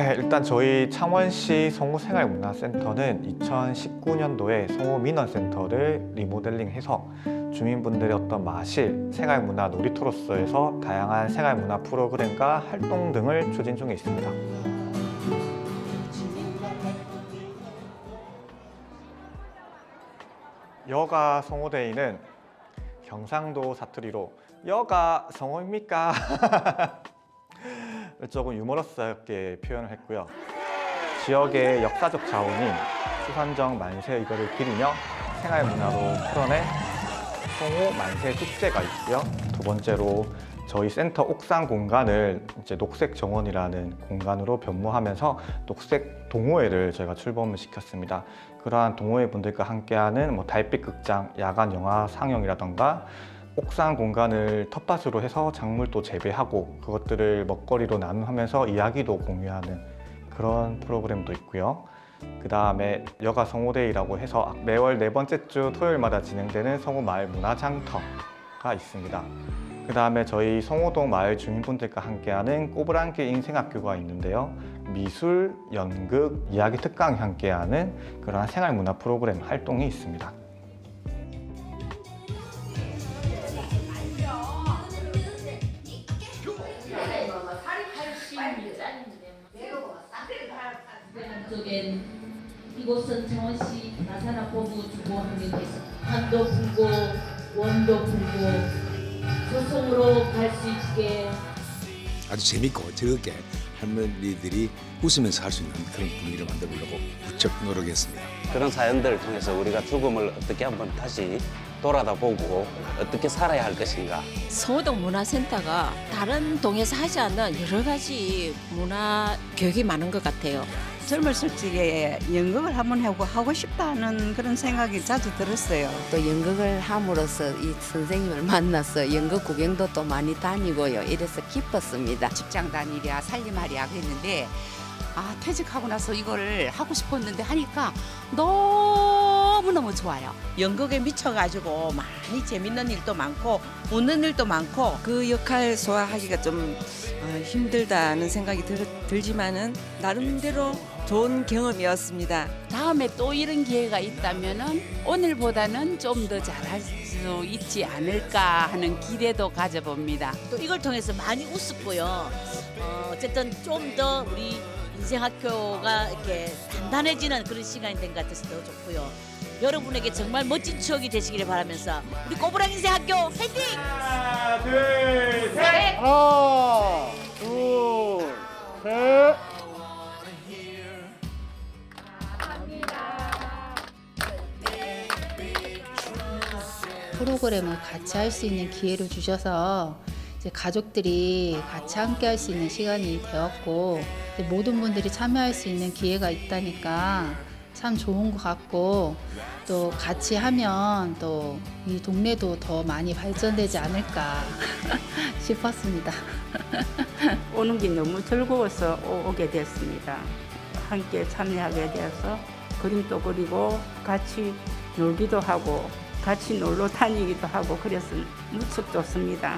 네, 일단 저희 창원시 성우생활문화센터는 2019년도에 성우민원센터를 리모델링해서 주민분들의 어떤 마실, 생활문화 놀이터로서에서 다양한 생활문화 프로그램과 활동 등을 추진 중에 있습니다. 여가 성우데이는 경상도 사투리로 여가 성우입니까? 조금 유머러스하게 표현을 했고요. 지역의 역사적 자원인 수산정 만세 이거를 기리며 생활 문화로 풀어낸 송호 만세 축제가 있고요. 두 번째로 저희 센터 옥상 공간을 이제 녹색 정원이라는 공간으로 변모하면서 녹색 동호회를 저희가 출범을 시켰습니다. 그러한 동호회 분들과 함께하는 뭐 달빛 극장, 야간 영화 상영이라던가 옥상 공간을 텃밭으로 해서 작물도 재배하고 그것들을 먹거리로 나눔하면서 이야기도 공유하는 그런 프로그램도 있고요. 그 다음에 여가 성호데이라고 해서 매월 네 번째 주 토요일마다 진행되는 성호 마을 문화 장터가 있습니다. 그 다음에 저희 성호동 마을 주민분들과 함께하는 꼬부랑길 인생학교가 있는데요. 미술, 연극, 이야기 특강이 함께하는 그러한 생활문화 프로그램 활동이 있습니다. 쪽엔 이곳은 창원시 나산학보부 주보항역에서 한도 불고 원도 불고 소송으로 갈 수 있게 아주 재밌고 즐겁게 할머니들이 웃으면서 할 수 있는 그런 분위기를 만들어 보려고 무척 노력했습니다. 그런 사연들을 통해서 우리가 죽음을 어떻게 한번 다시 돌아다 보고 어떻게 살아야 할 것인가 성호동 문화센터가 다른 동에서 하지 않는 여러 가지 문화 교육이 많은 것 같아요. 젊었을 적에 연극을 한번 하고 하고 싶다는 그런 생각이 자주 들었어요. 또 연극을 함으로써 이 선생님을 만나서 연극 구경도 또 많이 다니고요. 이래서 기뻤습니다. 직장 다니랴 살림하랴 그랬는데 아 퇴직하고 나서 이거를 하고 싶었는데 하니까 너무 너무 좋아요. 연극에 미쳐가지고 많이 재밌는 일도 많고 웃는 일도 많고 그 역할 소화하기가 좀 어, 힘들다는 생각이 들, 들지만은 나름대로 좋은 경험이었습니다. 다음에 또 이런 기회가 있다면은 오늘보다는 좀 더 잘할 수 있지 않을까 하는 기대도 가져봅니다. 또 이걸 통해서 많이 웃었고요. 어, 어쨌든 좀 더 우리 인생학교가 이렇게 단단해지는 그런 시간이 된 것 같아서 더 좋고요. 여러분에게 정말 멋진 추억이 되시기를 바라면서 우리 꼬부랑 인생 학교 화이팅! 하나, 둘, 셋! 하나 둘 셋 프로그램을 같이 할 수 있는 기회를 주셔서 이제 가족들이 같이 함께 할 수 있는 시간이 되었고 모든 분들이 참여할 수 있는 기회가 있다니까 참 좋은 것 같고 또 같이 하면 또 이 동네도 더 많이 발전되지 않을까 싶었습니다. 오는 게 너무 즐거워서 오- 오게 됐습니다. 함께 참여하게 되어서 그림도 그리고 같이 놀기도 하고 같이 놀러 다니기도 하고 그래서 무척 좋습니다.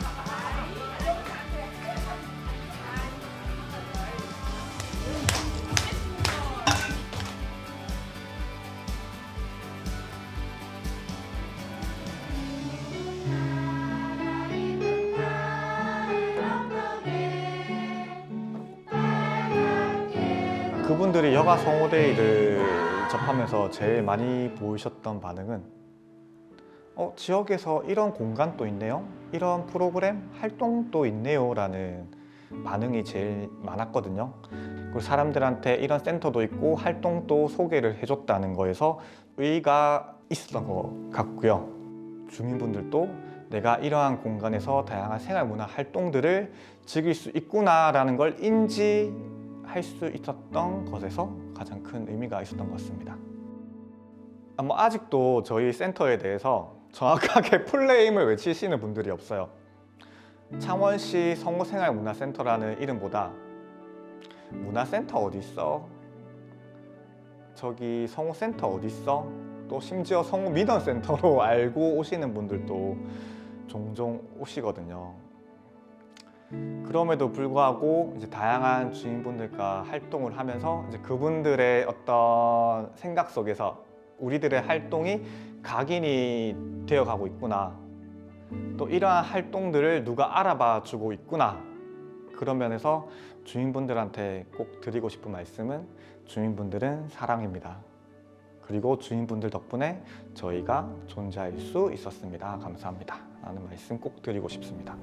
그분들이 여가 성호데이를 접하면서 제일 많이 보이셨던 반응은 어, 지역에서 이런 공간도 있네요. 이런 프로그램 활동도 있네요. 라는 반응이 제일 많았거든요. 그리고 사람들한테 이런 센터도 있고 활동도 소개를 해줬다는 거에서 의의가 있었던 것 같고요. 주민분들도 내가 이러한 공간에서 다양한 생활 문화 활동들을 즐길 수 있구나라는 걸 인지 할 수 있었던 것에서 가장 큰 의미가 있었던 것 같습니다. 아, 뭐 아직도 저희 센터에 대해서 정확하게 풀네임을 외치시는 분들이 없어요. 창원시 성우생활문화센터라는 이름보다 문화센터 어디 있어? 저기 성우센터 어디 있어? 또 심지어 성우 민원센터로 알고 오시는 분들도 종종 오시거든요. 그럼에도 불구하고 이제 다양한 주인분들과 활동을 하면서 이제 그분들의 어떤 생각 속에서 우리들의 활동이 각인이 되어 가고 있구나. 또 이러한 활동들을 누가 알아봐 주고 있구나. 그런 면에서 주인분들한테 꼭 드리고 싶은 말씀은 주인분들은 사랑입니다. 그리고 주인분들 덕분에 저희가 존재할 수 있었습니다. 감사합니다. 라는 말씀 꼭 드리고 싶습니다.